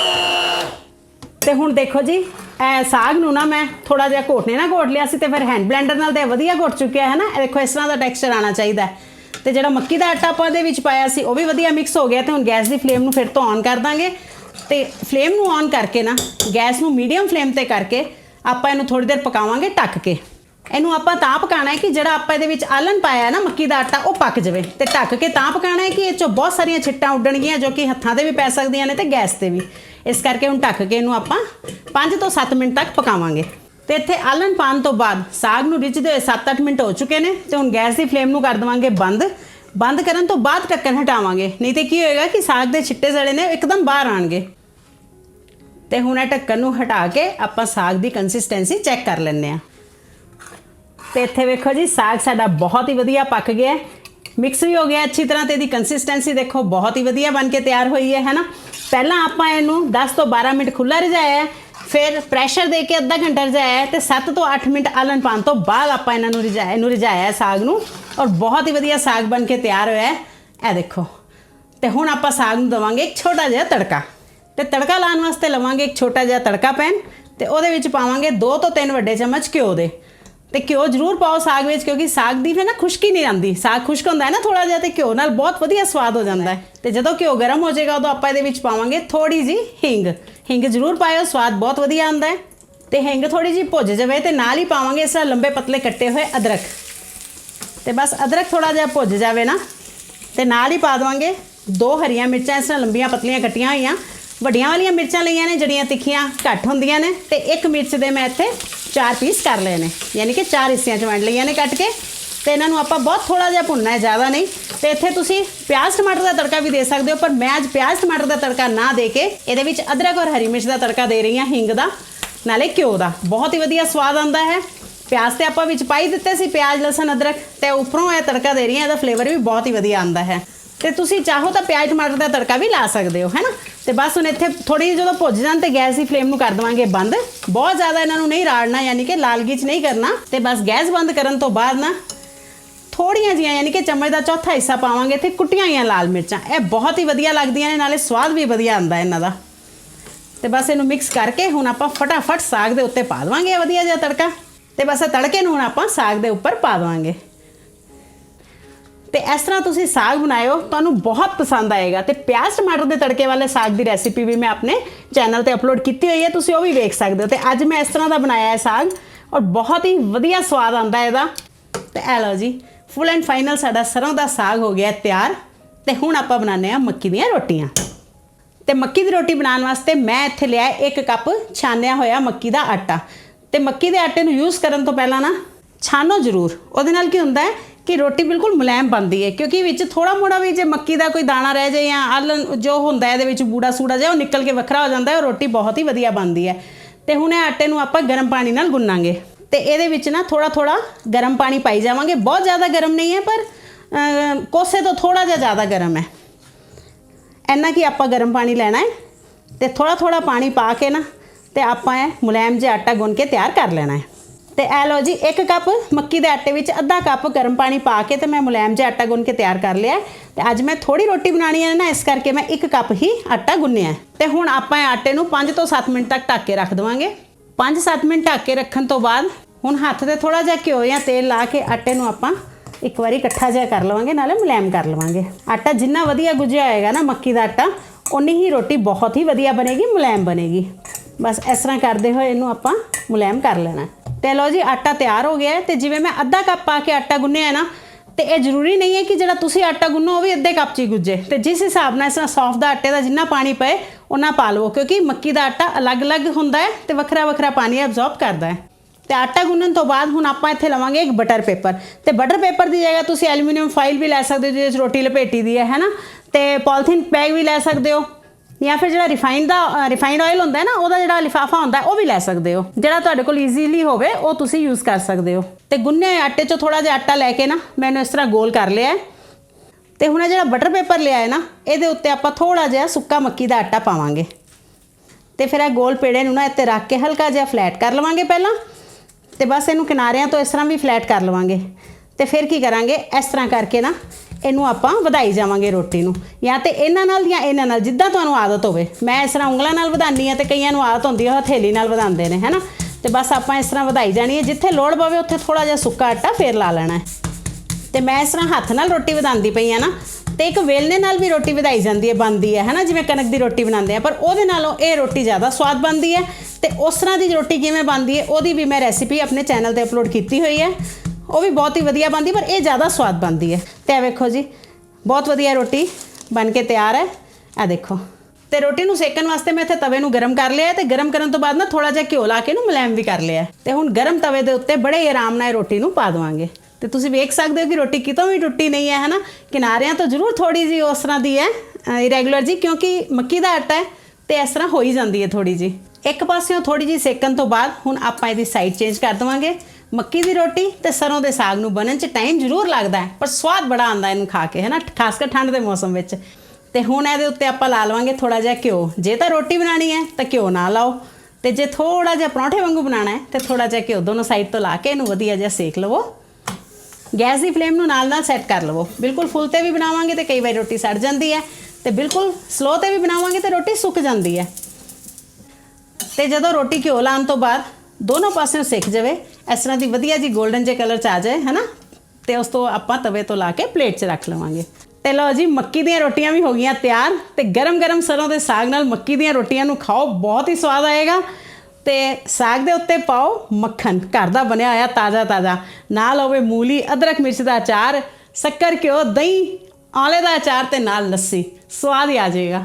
ਤੇ ਹੁਣ ਦੇਖੋ ਜੀ, ਇਹ ਸਾਗ ਨੂੰ ਨਾ ਮੈਂ ਥੋੜਾ ਜਿਹਾ ਘੋਟਨੇ ਨਾਲ ਘੋਟ ਲਿਆ ਸੀ ਤੇ ਫਿਰ ਹੈਂਡ ਬਲੈਂਡਰ ਨਾਲ ਤੇ ਵਧੀਆ ਘੋਟ ਚੁੱਕਿਆ ਹੈ ਨਾ। ਇਹ ਦੇਖੋ, ਇਸ ਤਰ੍ਹਾਂ ਦਾ ਟੈਕਸਚਰ ਆਣਾ ਚਾਹੀਦਾ ਹੈ। ਤੇ ਜਿਹੜਾ ਮੱਕੀ ਦਾ ਆਟਾ ਆਪਾਂ ਇਹਦੇ ਵਿੱਚ ਪਾਇਆ ਸੀ, ਉਹ ਵੀ ਵਧੀਆ ਮਿਕਸ ਹੋ ਗਿਆ ਤੇ ਹੁਣ ਗੈਸ ਦੀ ਫਲੇਮ ਨੂੰ ਫਿਰ ਤੋਂ ਔਨ ਕਰ ਦਾਂਗੇ। ਤੇ ਫਲੇਮ ਨੂੰ ਔਨ ਕਰਕੇ ਨਾ, ਗੈਸ ਨੂੰ ਮੀਡੀਅਮ ਫਲੇਮ ਤੇ ਕਰਕੇ ਆਪਾਂ ਇਹਨੂੰ ਥੋੜੀ ਦੇਰ ਪਕਾਵਾਂਗੇ ਢੱਕ ਕੇ। ਇਹਨੂੰ ਆਪਾਂ ਤਾਂ ਪਕਾਣਾ ਹੈ ਕਿ ਜਿਹੜਾ ਆਪਾਂ ਇਹਦੇ ਵਿੱਚ ਆਲਨ ਪਾਇਆ ਨਾ ਮੱਕੀ ਦਾ ਆਟਾ, ਉਹ ਪੱਕ ਜਾਵੇ। ਤੇ ਢੱਕ ਕੇ ਤਾਂ ਪਕਾਣਾ ਹੈ ਕਿ ਇਹ ਚੋਂ ਬਹੁਤ ਸਾਰੀਆਂ ਛਿੱਟਾਂ ਉੱਡਣਗੀਆਂ ਜੋ ਕਿ ਹੱਥਾਂ ਤੇ ਵੀ ਪੈ ਸਕਦੀਆਂ ਨੇ ਤੇ ਗੈਸ ਤੇ ਵੀ। ਇਸ ਕਰਕੇ ਹੁਣ ਢੱਕ ਕੇ ਇਹਨੂੰ ਆਪਾਂ 5 ਤੋਂ 7 ਮਿੰਟ ਤੱਕ ਪਕਾਵਾਂਗੇ। ਤੇ ਇੱਥੇ ਆਲਣ ਪਾਣ ਤੋਂ ਬਾਅਦ ਸਾਗ ਨੂੰ ਰਿੱਝਦੇ ਹੋਏ 7-8 ਮਿੰਟ ਹੋ ਚੁੱਕੇ ਨੇ ਤੇ ਹੁਣ ਗੈਸ ਦੀ ਫਲੇਮ ਨੂੰ ਕਰ ਦਵਾਂਗੇ ਬੰਦ। ਬੰਦ ਕਰਨ ਤੋਂ ਬਾਅਦ ਢੱਕਣ ਹਟਾਵਾਂਗੇ। ਨਹੀਂ ਤੇ ਕੀ ਹੋਏਗਾ ਕਿ ਸਾਗ ਦੇ ਛਿੱਟੇ ਜਿਹੜੇ ਨੇ ਉਹ ਇੱਕਦਮ ਬਾਹਰ ਆਣਗੇ। ਤੇ ਹੁਣ ਇਹ ਢੱਕਣ ਨੂੰ ਹਟਾ ਕੇ ਆਪਾਂ ਸਾਗ ਦੀ ਕੰਸਿਸਟੈਂਸੀ ਚੈੱਕ ਕਰ ਲੈਂਦੇ ਆ ਤੇ ਇੱਥੇ ਵੇਖੋ ਜੀ, ਸਾਗ ਸਾਡਾ ਬਹੁਤ ਹੀ ਵਧੀਆ ਪੱਕ ਗਿਆ ਮਿਕਸ ਵੀ ਹੋ ਗਿਆ ਅੱਛੀ ਤਰ੍ਹਾਂ ਤੇ ਇਹਦੀ ਕੰਸਿਸਟੈਂਸੀ ਦੇਖੋ, ਬਹੁਤ ਹੀ ਵਧੀਆ ਬਣ ਕੇ ਤਿਆਰ ਹੋਈ ਹੈ ਹੈਨਾ ਪਹਿਲਾਂ ਆਪਾਂ ਇਹਨੂੰ 10 ਤੋਂ 12 ਮਿੰਟ ਖੁੱਲਾ ਰਜਾਇਆ ਫਿਰ ਪ੍ਰੈਸ਼ਰ ਦੇ ਕੇ ਅੱਧਾ ਘੰਟਾ ਰਜਾਇਆ ਤੇ 7 ਤੋਂ 8 ਮਿੰਟ ਆਲਣ ਪਾਉਣ ਤੋਂ ਬਾਅਦ ਆਪਾਂ ਇਹਨਾਂ ਨੂੰ ਰਜਾਇਆ ਇਹਨੂੰ ਰਜਾਇਆ ਸਾਗ ਨੂੰ ਔਰ ਬਹੁਤ ਹੀ ਵਧੀਆ ਸਾਗ ਬਣ ਕੇ ਤਿਆਰ ਹੋਇਆ ਹੈ। ਇਹ ਦੇਖੋ। ਤੇ ਹੁਣ ਆਪਾਂ ਸਾਗ ਨੂੰ ਦਵਾਂਗੇ ਇੱਕ ਛੋਟਾ ਜਿਹਾ ਤੜਕਾ। ਤੇ ਤੜਕਾ ਲਾਉਣ ਵਾਸਤੇ ਲਵਾਂਗੇ ਇੱਕ ਛੋਟਾ ਜਿਹਾ ਤੜਕਾ ਪੈਨ ਤੇ ਉਹਦੇ ਵਿੱਚ ਪਾਵਾਂਗੇ 2 ਤੋਂ 3 ਵੱਡੇ ਚਮਚ ਘਿਓ ਦੇ। ਤੇ ਘਿਓ ਜ਼ਰੂਰ ਪਾਓ ਸਾਗ ਵਿੱਚ ਕਿਉਂਕਿ ਸਾਗ ਦੀ ਫਿਰ ਨਾ ਖੁਸ਼ਕੀ ਨਹੀਂ ਆਉਂਦੀ। ਸਾਗ ਖੁਸ਼ਕ ਹੁੰਦਾ ਹੈ ਨਾ ਥੋੜਾ ਜਿਹਾ ਤੇ ਘਿਓ ਨਾਲ ਬਹੁਤ ਵਧੀਆ ਸਵਾਦ ਹੋ ਜਾਂਦਾ ਹੈ। ਤੇ ਜਦੋਂ ਘਿਓ ਗਰਮ ਹੋ ਜਾਏਗਾ ਉਦੋਂ ਆਪਾਂ ਇਹਦੇ ਵਿੱਚ ਪਾਵਾਂਗੇ ਥੋੜੀ ਜੀ ਹਿੰਗ। ਹਿੰਗ ਜ਼ਰੂਰ ਪਾਇਓ, ਸਵਾਦ ਬਹੁਤ ਵਧੀਆ ਆਉਂਦਾ ਹੈ। ਤੇ ਹਿੰਗ ਥੋੜੀ ਜੀ ਭੁੱਜ ਜਾਵੇ ਤੇ ਨਾਲ ਹੀ ਪਾਵਾਂਗੇ ਇਸ ਤਰ੍ਹਾਂ ਲੰਬੇ ਪਤਲੇ ਕੱਟੇ ਹੋਏ ਅਦਰਕ। ਤੇ ਬਸ ਅਦਰਕ ਥੋੜਾ ਜਿਹਾ ਭੁੱਜ ਜਾਵੇ ਨਾ, ਤੇ ਨਾਲ ਹੀ ਪਾ ਦਵਾਂਗੇ ਦੋ ਹਰੀਆਂ ਮਿਰਚਾਂ, ਇਸ ਤਰ੍ਹਾਂ ਲੰਬੀਆਂ ਪਤਲੀਆਂ ਕੱਟੀਆਂ ਹੋਈਆਂ। ਵੱਡੀਆਂ ਵਾਲੀਆਂ ਮਿਰਚਾਂ ਲਈਆਂ ਨੇ, ਜਿਹੜੀਆਂ ਤਿੱਖੀਆਂ ਘੱਟ ਹੁੰਦੀਆਂ ਨੇ, ਤੇ ਇੱਕ ਮਿਰਚ ਦੇ ਮੈਂ ਇੱਥੇ ਚਾਰ ਪੀਸ ਕਰ ਲਏ ਨੇ। ਯਾਨੀ ਕਿ ਚਾਰ ਹਿੱਸਿਆਂ 'ਚ ਵੰਡ ਲਈਆਂ ਨੇ ਕੱਟ ਕੇ। ਤੇ ਇਹਨਾਂ ਨੂੰ ਆਪਾਂ ਬਹੁਤ ਥੋੜਾ ਜਿਹਾ ਭੁੰਨਣਾ ਹੈ, ਜ਼ਿਆਦਾ ਨਹੀਂ। ਤੇ ਇੱਥੇ ਤੁਸੀਂ ਪਿਆਜ਼ ਟਮਾਟਰ ਦਾ ਤੜਕਾ ਵੀ ਦੇ ਸਕਦੇ ਹੋ, ਪਰ ਮੈਂ ਅੱਜ ਪਿਆਜ਼ ਟਮਾਟਰ ਦਾ ਤੜਕਾ ਨਾ ਦੇ ਕੇ ਇਹਦੇ ਵਿੱਚ ਅਦਰਕ ਔਰ ਹਰੀ ਮਿਰਚ ਦਾ ਤੜਕਾ ਦੇ ਰਹੀ ਹਾਂ, ਹਿੰਗ ਦਾ, ਨਾਲੇ ਘਿਓ ਦਾ। ਬਹੁਤ ਹੀ ਵਧੀਆ ਸਵਾਦ ਆਉਂਦਾ ਹੈ। ਪਿਆਜ਼ ਤੇ ਆਪਾਂ ਵਿੱਚ ਪਾਈ ਦਿੱਤੇ ਸੀ ਪਿਆਜ਼, ਲਸਣ, ਅਦਰਕ ਤੇ ਉੱਪਰੋਂ ਇਹ ਤੜਕਾ ਦੇ ਰਹੀ ਹਾਂ, ਇਹਦਾ ਫਲੇਵਰ ਵੀ ਬਹੁਤ ਹੀ ਵਧੀਆ ਆਉਂਦਾ ਹੈ। ਤੇ ਤੁਸੀਂ ਚਾਹੋ ਤਾਂ ਪਿਆਜ਼ ਟਮਾਟਰ ਦਾ ਤੜਕਾ ਵੀ ਲਾ ਸਕਦੇ ਹੋ, ਹੈਨਾ? ਤੇ ਬਸ ਹੁਣ ਇੱਥੇ ਥੋੜੀ ਜਿਹੀ ਜਦੋਂ ਭੁੱਜ ਜਾਣ ਤੇ ਗੈਸ ਦੀ ਫਲੇਮ ਨੂੰ ਕਰ ਦਵਾਂਗੇ ਬੰਦ। ਬਹੁਤ ਜ਼ਿਆਦਾ ਇਹਨਾਂ ਨੂੰ ਨਹੀਂ ਰਾੜਨਾ, ਯਾਨੀ ਕਿ ਲਾਲਗੀ ਚ ਨਹੀਂ ਕਰਨਾ। ਤੇ ਬਸ ਗੈਸ ਬੰਦ ਕਰਨ ਤੋਂ ਬਾਅਦ ਨਾ ਥੋੜੀਆਂ ਜੀਆਂ, ਯਾਨੀ ਕਿ ਚਮਚ ਦਾ ਚੌਥਾ ਹਿੱਸਾ ਪਾਵਾਂਗੇ ਤੇ ਕੁੱਟੀਆਂ ਹੋਈਆਂ ਲਾਲ ਮਿਰਚਾਂ। ਇਹ ਬਹੁਤ ਹੀ ਵਧੀਆ ਲੱਗਦੀਆਂ ਨੇ, ਨਾਲੇ ਸਵਾਦ ਵੀ ਵਧੀਆ ਆਉਂਦਾ ਇਹਨਾਂ ਦਾ। ਤੇ ਬਸ ਇਹਨੂੰ ਮਿਕਸ ਕਰਕੇ ਹੁਣ ਆਪਾਂ ਫਟਾਫਟ ਸਾਗ ਦੇ ਉੱਤੇ ਪਾ ਦਵਾਂਗੇ ਵਧੀਆ ਜਿਹਾ ਤੜਕਾ। ਤੇ ਬਸ ਇਹ ਤੜਕੇ ਨੂੰ ਹੁਣ ਆਪਾਂ ਸਾਗ ਦੇ ਉੱਪਰ ਪਾ ਦਵਾਂਗੇ। ਤੇ ਇਸ ਤਰ੍ਹਾਂ ਤੁਸੀਂ ਸਾਗ ਬਣਾਇਓ ਤੁਹਾਨੂੰ ਬਹੁਤ ਪਸੰਦ ਆਏਗਾ। ਤੇ ਪਿਆਜ਼ ਟਮਾਟਰ ਦੇ ਤੜਕੇ ਵਾਲੇ ਸਾਗ ਦੀ ਰੈਸਿਪੀ ਵੀ ਮੈਂ ਆਪਣੇ ਚੈਨਲ ਤੇ ਅਪਲੋਡ ਕੀਤੀ ਹੋਈ ਹੈ, ਤੁਸੀਂ ਉਹ ਵੀ ਵੇਖ ਸਕਦੇ ਹੋ। ਤੇ ਅੱਜ ਮੈਂ ਇਸ ਤਰ੍ਹਾਂ ਦਾ ਬਣਾਇਆ ਹੈ ਸਾਗ ਔਰ ਬਹੁਤ ਹੀ ਵਧੀਆ ਸਵਾਦ ਆਉਂਦਾ ਇਹਦਾ। ਤੇ ਇਹ ਲਓ ਜੀ ਫੁੱਲ ਐਂਡ ਫਾਈਨਲ ਸਾਡਾ ਸਰੋਂ ਦਾ ਸਾਗ ਹੋ ਗਿਆ ਤਿਆਰ। ਤੇ ਹੁਣ ਆਪਾਂ ਬਣਾਉਂਦੇ ਆ ਮੱਕੀ ਦੀਆਂ ਰੋਟੀਆਂ। ਤੇ ਮੱਕੀ ਦੀ ਰੋਟੀ ਬਣਾਉਣ ਵਾਸਤੇ ਮੈਂ ਇੱਥੇ ਲਿਆ ਇੱਕ ਕੱਪ ਛਾਨਿਆ ਹੋਇਆ ਮੱਕੀ ਦਾ ਆਟਾ। ਤੇ ਮੱਕੀ ਦੇ ਆਟੇ ਨੂੰ ਯੂਜ਼ ਕਰਨ ਤੋਂ ਪਹਿਲਾਂ ਨਾ ਛਾਨੋ ਜ਼ਰੂਰ। ਉਹਦੇ ਨਾਲ ਕੀ ਹੁੰਦਾ ਹੈ ਕਿ ਰੋਟੀ ਬਿਲਕੁਲ ਮੁਲਾਇਮ ਬਣਦੀ ਹੈ। ਕਿਉਂਕਿ ਵਿੱਚ ਥੋੜਾ ਮੋੜਾ ਵੀ ਜੇ ਮੱਕੀ ਦਾ ਕੋਈ ਦਾਣਾ ਰਹਿ ਜਾਏ ਜਾਂ ਆਲਣ ਜੋ ਹੁੰਦਾ ਹੈ ਇਹਦੇ ਵਿੱਚ ਬੂੜਾ ਸੂੜਾ ਜਿਹਾ ਉਹ ਨਿਕਲ ਕੇ ਵੱਖਰਾ ਹੋ ਜਾਂਦਾ ਹੈ, ਉਹ ਰੋਟੀ ਬਹੁਤ ਹੀ ਵਧੀਆ ਬਣਦੀ ਹੈ। ਤੇ ਹੁਣ ਇਹ ਆਟੇ ਨੂੰ ਆਪਾਂ ਗਰਮ ਪਾਣੀ ਨਾਲ ਗੁੰਨਾਂਗੇ। ਤੇ ਇਹਦੇ ਵਿੱਚ ਨਾ ਥੋੜਾ ਥੋੜਾ ਗਰਮ ਪਾਣੀ ਪਾਈ ਜਾਵਾਂਗੇ ਬਹੁਤ ਜ਼ਿਆਦਾ ਗਰਮ ਨਹੀਂ ਹੈ, ਪਰ ਕੋਸੇ ਤੋਂ ਥੋੜਾ ਜਿਹਾ ਜ਼ਿਆਦਾ ਗਰਮ ਹੈ ਇੰਨਾ ਕਿ ਆਪਾਂ ਗਰਮ ਪਾਣੀ ਲੈਣਾ ਹੈ ਤੇ ਥੋੜਾ ਥੋੜਾ ਪਾਣੀ ਪਾ ਕੇ ਨਾ ਤੇ ਆਪਾਂ ਇਹ ਮੁਲਾਇਮ ਜਿਹਾ ਆਟਾ ਗੁੰਨ ਕੇ ਤਿਆਰ ਕਰ ਲੈਣਾ ਹੈ ਤੇ ਇਹ ਲਓ ਜੀ, ਇੱਕ ਕੱਪ ਮੱਕੀ ਦੇ ਆਟੇ ਵਿੱਚ ਅੱਧਾ ਕੱਪ ਗਰਮ ਪਾਣੀ ਪਾ ਕੇ ਤੇ ਮੈਂ ਮੁਲਾਇਮ ਜਿਹਾ ਆਟਾ ਗੁੰਨ ਕੇ ਤਿਆਰ ਕਰ ਲਿਆ ਹੈ। ਤੇ ਅੱਜ ਮੈਂ ਥੋੜੀ ਰੋਟੀ ਬਣਾਣੀ ਹੈ ਨਾ, ਇਸ ਕਰਕੇ ਮੈਂ ਇੱਕ ਕੱਪ ਹੀ ਆਟਾ ਗੁੰਨਿਆ ਹੈ। ਤੇ ਹੁਣ ਆਪਾਂ ਇਹ ਆਟੇ ਨੂੰ 5 ਤੋਂ 7 ਮਿੰਟ ਤੱਕ ਢੱਕ ਕੇ ਰੱਖ ਦੇਵਾਂਗੇ 5-7 ਮਿੰਟ ਢੱਕ ਕੇ ਰੱਖਣ ਤੋਂ ਬਾਅਦ ਹੁਣ ਹੱਥ ਤੇ ਥੋੜਾ ਜਿਹਾ ਘਿਓ ਜਾਂ ਤੇਲ ਲਾ ਕੇ ਆਟੇ ਨੂੰ ਆਪਾਂ ਇੱਕ ਵਾਰੀ ਇਕੱਠਾ ਜਿਹਾ ਕਰ ਲਵਾਂਗੇ, ਨਾਲੇ ਮੁਲਾਇਮ ਕਰ ਲਵਾਂਗੇ। ਆਟਾ ਜਿੰਨਾ ਵਧੀਆ ਗੁੱਝਿਆ ਹੋਏਗਾ ਨਾ ਮੱਕੀ ਦਾ ਆਟਾ ਉਨੀ ਹੀ ਰੋਟੀ ਬਹੁਤ ਹੀ ਵਧੀਆ ਬਣੇਗੀ, ਮੁਲਾਇਮ ਬਣੇਗੀ। ਬਸ ਇਸ ਤਰ੍ਹਾਂ ਕਰਦੇ ਹੋਏ ਇਹਨੂੰ ਆਪਾਂ ਮੁਲਾਇਮ ਕਰ ਲੈਣਾ। ਤੇ ਲਓ ਜੀ, ਆਟਾ ਤਿਆਰ ਹੋ ਗਿਆ ਹੈ ਤੇ ਜਿਵੇਂ ਮੈਂ ਅੱਧਾ ਕੱਪ ਪਾ ਕੇ ਆਟਾ ਗੁੰਨਿਆ ਹੈ ਨਾ ਤੇ ਇਹ ਜ਼ਰੂਰੀ ਨਹੀਂ ਹੈ ਕਿ ਜਿਹੜਾ ਤੁਸੀਂ ਆਟਾ ਗੁੰਨੋ, ਉਹ ਵੀ ਅੱਧੇ ਕੱਪ ਚ ਹੀ ਗੁੱਜੇ। ਤੇ ਜਿਸ ਹਿਸਾਬ ਨਾਲ ਇਸ ਨਾਲ ਸੌਫਟ ਦਾ ਆਟੇ ਦਾ ਜਿੰਨਾ ਪਾਣੀ ਪਏ, ਉਹਨਾਂ ਪਾ ਲਵੋ, ਕਿਉਂਕਿ ਮੱਕੀ ਦਾ ਆਟਾ ਅਲੱਗ-ਅਲੱਗ ਹੁੰਦਾ ਹੈ ਤੇ ਵੱਖਰਾ ਵੱਖਰਾ ਪਾਣੀ ਐਬਜ਼ੌਰਬ ਕਰਦਾ ਹੈ। ਤੇ ਆਟਾ ਗੁੰਨਣ ਤੋਂ ਬਾਅਦ ਹੁਣ ਆਪਾਂ ਇੱਥੇ ਲਵਾਂਗੇ ਇੱਕ ਬਟਰ ਪੇਪਰ ਤੇ ਬਟਰ ਪੇਪਰ ਦੀ ਜਗ੍ਹਾ ਤੁਸੀਂ ਐਲੂਮੀਨੀਅਮ ਫਾਈਲ ਵੀ ਲੈ ਸਕਦੇ ਹੋ, ਜਿਹਦੇ ਵਿੱਚ ਰੋਟੀ ਲਪੇਟੀ ਦੀ ਹੈ ਹੈਨਾ ਤੇ ਪੋਲੀਥੀਨ ਬੈਗ ਵੀ ਲੈ ਸਕਦੇ ਹੋ। ਜਾਂ ਫਿਰ ਜਿਹੜਾ ਰਿਫਾਈਨਡ ਦਾ ਰਿਫਾਈਨਡ ਆਇਲ ਹੁੰਦਾ ਹੈ ਨਾ, ਉਹਦਾ ਜਿਹੜਾ ਲਿਫਾਫਾ ਹੁੰਦਾ ਉਹ ਵੀ ਲੈ ਸਕਦੇ ਹੋ। ਜਿਹੜਾ ਤੁਹਾਡੇ ਕੋਲ ਈਜ਼ੀਲੀ ਹੋਵੇ, ਉਹ ਤੁਸੀਂ ਯੂਜ਼ ਕਰ ਸਕਦੇ ਹੋ। ਤੇ ਗੁੰਨੇ ਆਟੇ 'ਚੋਂ ਥੋੜਾ ਜਿਹਾ ਆਟਾ ਲੈ ਕੇ ਨਾ, ਮੈਨੂੰ ਇਸ ਤਰ੍ਹਾਂ ਗੋਲ ਕਰ ਲਿਆ ਹੈ। ਤੇ ਹੁਣ ਇਹ ਜਿਹੜਾ ਬਟਰ ਪੇਪਰ ਲਿਆ ਹੈ ਨਾ, ਇਹਦੇ ਉੱਤੇ ਆਪਾਂ ਥੋੜਾ ਜਿਹਾ ਸੁੱਕਾ ਮੱਕੀ ਦਾ ਆਟਾ ਪਾਵਾਂਗੇ। ਤੇ ਫਿਰ ਇਹ ਗੋਲ ਪੇੜੇ ਨੂੰ ਨਾ ਇੱਥੇ ਰੱਖ ਕੇ ਹਲਕਾ ਜਿਹਾ ਫਲੈਟ ਕਰ ਲਵਾਂਗੇ ਪਹਿਲਾਂ। ਤੇ ਬਸ ਇਹਨੂੰ ਕਿਨਾਰਿਆਂ ਤੋਂ ਇਸ ਤਰ੍ਹਾਂ ਵੀ ਫਲੈਟ ਕਰ ਲਵਾਂਗੇ। ਤੇ ਫਿਰ ਕੀ ਕਰਾਂਗੇ? ਇਸ ਤਰ੍ਹਾਂ ਕਰਕੇ ਨਾ ਇਹਨੂੰ ਆਪਾਂ ਵਧਾਈ ਜਾਵਾਂਗੇ ਰੋਟੀ ਨੂੰ। ਜਾਂ ਤੇ ਇਹਨਾਂ ਨਾਲ ਜਾਂ ਇਹਨਾਂ ਨਾਲ, ਜਿੱਦਾਂ ਤੁਹਾਨੂੰ ਆਦਤ ਹੋਵੇ। ਮੈਂ ਇਸ ਤਰ੍ਹਾਂ ਉਂਗਲਾਂ ਨਾਲ ਵਧਾਉਂਦੀ ਆ ਤੇ ਕਈਆਂ ਨੂੰ ਆਦਤ ਹੁੰਦੀ ਹੈ ਉਹ ਹਥੇਲੀ ਨਾਲ ਵਧਾਉਂਦੇ ਨੇ, ਹੈਨਾ? ਤੇ ਬਸ ਆਪਾਂ ਇਸ ਤਰ੍ਹਾਂ ਵਧਾਈ ਜਾਣੀ ਹੈ। ਜਿੱਥੇ ਲੋੜ ਪਵੇ, ਉੱਥੇ ਥੋੜਾ ਜਿਹਾ ਸੁੱਕਾ ਆਟਾ ਫੇਰ ਲਾ ਲੈਣਾ ਹੈ। ਤੇ ਮੈਂ ਇਸ ਤਰ੍ਹਾਂ ਹੱਥ ਨਾਲ ਰੋਟੀ ਵਧਾਉਂਦੀ ਪਈ ਆ ਨਾ, ਤੇ ਇੱਕ ਵੇਲਨੇ ਨਾਲ ਵੀ ਰੋਟੀ ਵਧਾਈ ਜਾਂਦੀ ਹੈ, ਬਣਦੀ ਹੈ, ਹੈਨਾ? ਜਿਵੇਂ ਕਣਕ ਦੀ ਰੋਟੀ ਬਣਾਉਂਦੇ ਆ, ਪਰ ਉਹਦੇ ਨਾਲੋਂ ਇਹ ਰੋਟੀ ਜ਼ਿਆਦਾ ਸਵਾਦ ਬਣਦੀ ਹੈ। ਤੇ ਉਸ ਤਰ੍ਹਾਂ ਦੀ ਰੋਟੀ ਕਿਵੇਂ ਬਣਦੀ ਹੈ, ਉਹਦੀ ਵੀ ਮੈਂ ਰੈਸਿਪੀ ਆਪਣੇ ਚੈਨਲ ਤੇ ਅਪਲੋਡ ਕੀਤੀ ਹੋਈ ਹੈ। ਉਹ ਵੀ ਬਹੁਤ ਹੀ ਵਧੀਆ ਬਣਦੀ, ਪਰ ਇਹ ਜ਼ਿਆਦਾ ਸਵਾਦ ਬਣਦੀ ਹੈ। ਤੇ ਇਹ ਵੇਖੋ ਜੀ, ਬਹੁਤ ਵਧੀਆ ਰੋਟੀ ਬਣ ਕੇ ਤਿਆਰ ਹੈ। ਆ ਦੇਖੋ। ਤੇ ਰੋਟੀ ਨੂੰ ਸੇਕਣ ਵਾਸਤੇ ਮੈਂ ਇੱਥੇ ਤਵੇ ਨੂੰ ਗਰਮ ਕਰ ਲਿਆ ਹੈ ਤੇ ਗਰਮ ਕਰਨ ਤੋਂ ਬਾਅਦ ਨਾ ਥੋੜਾ ਜਿਹਾ ਘਿਓ ਲਾ ਕੇ ਇਹਨੂੰ ਮੁਲਾਇਮ ਵੀ ਕਰ ਲਿਆ ਹੈ। ਤੇ ਹੁਣ ਗਰਮ ਤਵੇ ਦੇ ਉੱਤੇ ਬੜੇ ਆਰਾਮ ਨਾਲ ਰੋਟੀ ਨੂੰ ਪਾ ਦਵਾਂਗੇ। ਤੇ ਤੁਸੀਂ ਵੇਖ ਸਕਦੇ ਹੋ ਕਿ ਰੋਟੀ ਕਿਤੋਂ ਵੀ ਟੁੱਟੀ ਨਹੀਂ ਹੈ, ਹਨਾ? ਕਿਨਾਰਿਆਂ ਤੋਂ ਜ਼ਰੂਰ ਥੋੜੀ ਜੀ ਉਸ ਤਰ੍ਹਾਂ ਦੀ ਹੈ ਇਰੈਗੂਲਰ ਜੀ, ਕਿਉਂਕਿ ਮੱਕੀ ਦਾ ਆਟਾ ਹੈ ਤੇ ਇਸ ਤਰ੍ਹਾਂ ਹੋ ਹੀ ਜਾਂਦੀ ਹੈ ਥੋੜੀ ਜੀ ਇੱਕ ਪਾਸਿਓਂ ਥੋੜੀ ਜੀ ਸੇਕਣ ਤੋਂ ਬਾਅਦ ਹੁਣ ਆਪਾਂ ਇਹਦੀ ਸਾਈਡ ਚੇਂਜ ਕਰ ਦਵਾਂਗੇ। ਮੱਕੀ ਦੀ ਰੋਟੀ ਤੇ ਸਰੋਂ ਦੇ ਸਾਗ ਨੂੰ ਬਣਨ 'ਚ ਟਾਈਮ ਜ਼ਰੂਰ ਲੱਗਦਾ ਹੈ, ਪਰ ਸਵਾਦ ਬੜਾ ਆਉਂਦਾ ਇਹਨੂੰ ਖਾ ਕੇ ਹੈ ਨਾ ਖਾਸ ਕਰ ਠੰਡ ਦੇ ਮੌਸਮ ਵਿੱਚ। ਤੇ ਹੁਣ ਇਹਦੇ ਉੱਤੇ ਆਪਾਂ ਲਾ ਲਵਾਂਗੇ ਥੋੜਾ ਜਿਹਾ ਘਿਓ। ਜੇ ਤਾਂ ਰੋਟੀ ਬਣਾਣੀ ਹੈ, ਤਾਂ ਘਿਓ ਨਾ ਲਾਓ। ਤੇ ਜੇ ਥੋੜਾ ਜਿਹਾ ਪਰੌਂਠੇ ਵਾਂਗੂ ਬਣਾਉਣਾ ਹੈ, ਤੇ ਥੋੜਾ ਜਿਹਾ ਘਿਓ ਦੋਨੋਂ ਸਾਈਡ ਤੋਂ ਲਾ ਕੇ ਇਹਨੂੰ ਵਧੀਆ ਜਿਹਾ ਸੇਕ ਲਵੋ। ਗੈਸ ਦੀ ਫਲੇਮ ਨੂੰ ਨਾਲ ਨਾਲ ਸੈੱਟ ਕਰ ਲਵੋ। ਬਿਲਕੁਲ ਫੁੱਲ ਤੇ ਵੀ ਬਣਾਵਾਂਗੇ ਤੇ ਕਈ ਵਾਰ ਰੋਟੀ ਸੜ ਜਾਂਦੀ ਹੈ। ਤੇ ਬਿਲਕੁਲ ਸਲੋ ਤੇ ਵੀ ਬਣਾਵਾਂਗੇ ਤੇ ਰੋਟੀ ਸੁੱਕ ਜਾਂਦੀ ਹੈ। ਤੇ ਜਦੋਂ ਰੋਟੀ ਘਿਓ ਲਾਉਣ ਤੋਂ ਬਾਅਦ ਦੋਨੋਂ ਪਾਸਿਓਂ ਸਿੱਖ ਜਾਵੇ, ਇਸ ਤਰ੍ਹਾਂ ਦੀ ਵਧੀਆ ਜੀ 골ਡਨ ਜੇ ਕਲਰ ਚ ਆ ਜਾਏ, ਹੈਨਾ? ਤੇ ਉਸ ਤੋਂ ਆਪਾਂ ਤਵੇ ਤੋਂ ਲਾ ਕੇ ਪਲੇਟ 'ਚ ਰੱਖ ਲਵਾਂਗੇ। ਤੇ ਲਓ ਜੀ, ਮੱਕੀ ਦੀਆਂ ਰੋਟੀਆਂ ਵੀ ਹੋ ਗਈਆਂ ਤਿਆਰ, ਤੇ ਗਰਮ-ਗਰਮ ਸਰੋਂ ਦੇ ਸਾਗ ਨਾਲ ਮੱਕੀ ਦੀਆਂ ਰੋਟੀਆਂ ਨੂੰ ਖਾਓ, ਬਹੁਤ ਹੀ ਸਵਾਦ ਆਏਗਾ। ਤੇ ਸਾਗ ਦੇ ਉੱਤੇ ਪਾਓ ਮੱਖਣ, ਘਰ ਦਾ ਬਣਿਆ ਹੋਇਆ ਤਾਜ਼ਾ-ਤਾਜ਼ਾ। ਨਾਲ ਹੋਵੇ ਮੂਲੀ, ਅਦਰਕ ਮਿਰਚ ਦਾ ਅਚਾਰ, ਸ਼ੱਕਰ, ਘਿਓ, ਦਹੀਂ, ਆਲੇ ਦਾ ਅਚਾਰ ਤੇ ਨਾਲ ਲੱਸੀ। ਸਵਾਦ ਹੀ ਆ ਜਾਏਗਾ।